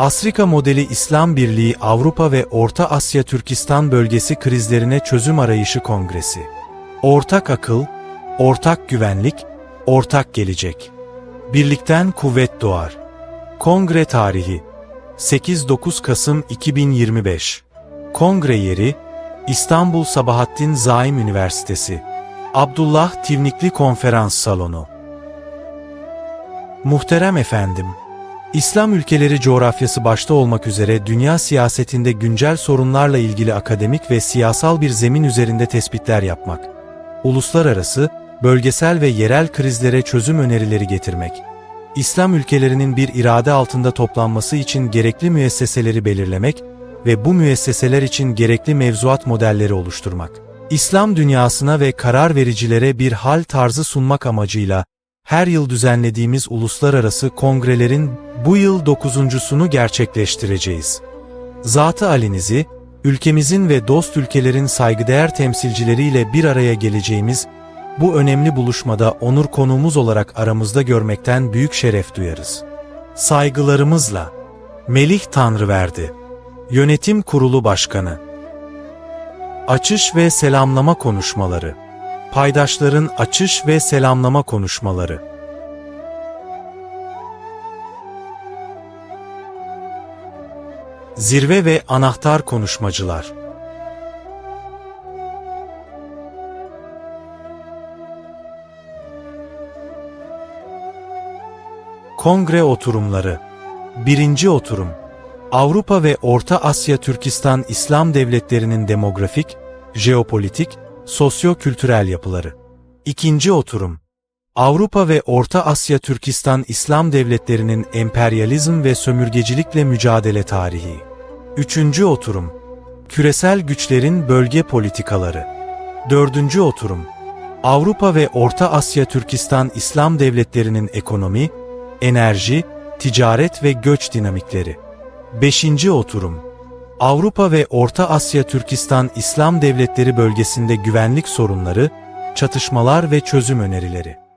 Afrika modeli İslam Birliği Avrupa ve Orta Asya Türkistan bölgesi krizlerine çözüm arayışı kongresi. Ortak akıl, ortak güvenlik, ortak gelecek. Birlikten kuvvet doğar. Kongre tarihi 8-9 Kasım 2025 Kongre yeri İstanbul Sabahattin Zaim Üniversitesi Abdullah Tivnikli Konferans Salonu Muhterem efendim, İslam ülkeleri coğrafyası başta olmak üzere dünya siyasetinde güncel sorunlarla ilgili akademik ve siyasal bir zemin üzerinde tespitler yapmak, uluslararası, bölgesel ve yerel krizlere çözüm önerileri getirmek, İslam ülkelerinin bir irade altında toplanması için gerekli müesseseleri belirlemek ve bu müesseseler için gerekli mevzuat modelleri oluşturmak, İslam dünyasına ve karar vericilere bir hal tarzı sunmak amacıyla her yıl düzenlediğimiz uluslararası kongrelerin bu yıl dokuzuncusunu gerçekleştireceğiz. Zatı Ali'nizi, ülkemizin ve dost ülkelerin saygıdeğer temsilcileriyle bir araya geleceğimiz bu önemli buluşmada onur konuğumuz olarak aramızda görmekten büyük şeref duyarız. Saygılarımızla Melih Tanrıverdi Yönetim Kurulu Başkanı Açış ve Selamlama Konuşmaları Paydaşların açış ve selamlama konuşmaları. Zirve ve anahtar konuşmacılar. Kongre oturumları. Birinci oturum. Avrupa ve Orta Asya Türkistan İslam devletlerinin demografik, jeopolitik, sosyo-kültürel yapıları. İkinci oturum. Avrupa ve Orta Asya Türkistan İslam devletlerinin emperyalizm ve sömürgecilikle mücadele tarihi. Üçüncü oturum. Küresel güçlerin bölge politikaları. Dördüncü oturum. Avrupa ve Orta Asya Türkistan İslam devletlerinin ekonomi, enerji, ticaret ve göç dinamikleri. Beşinci oturum. Avrupa ve Orta Asya Türkistan İslam devletleri bölgesinde güvenlik sorunları, çatışmalar ve çözüm önerileri.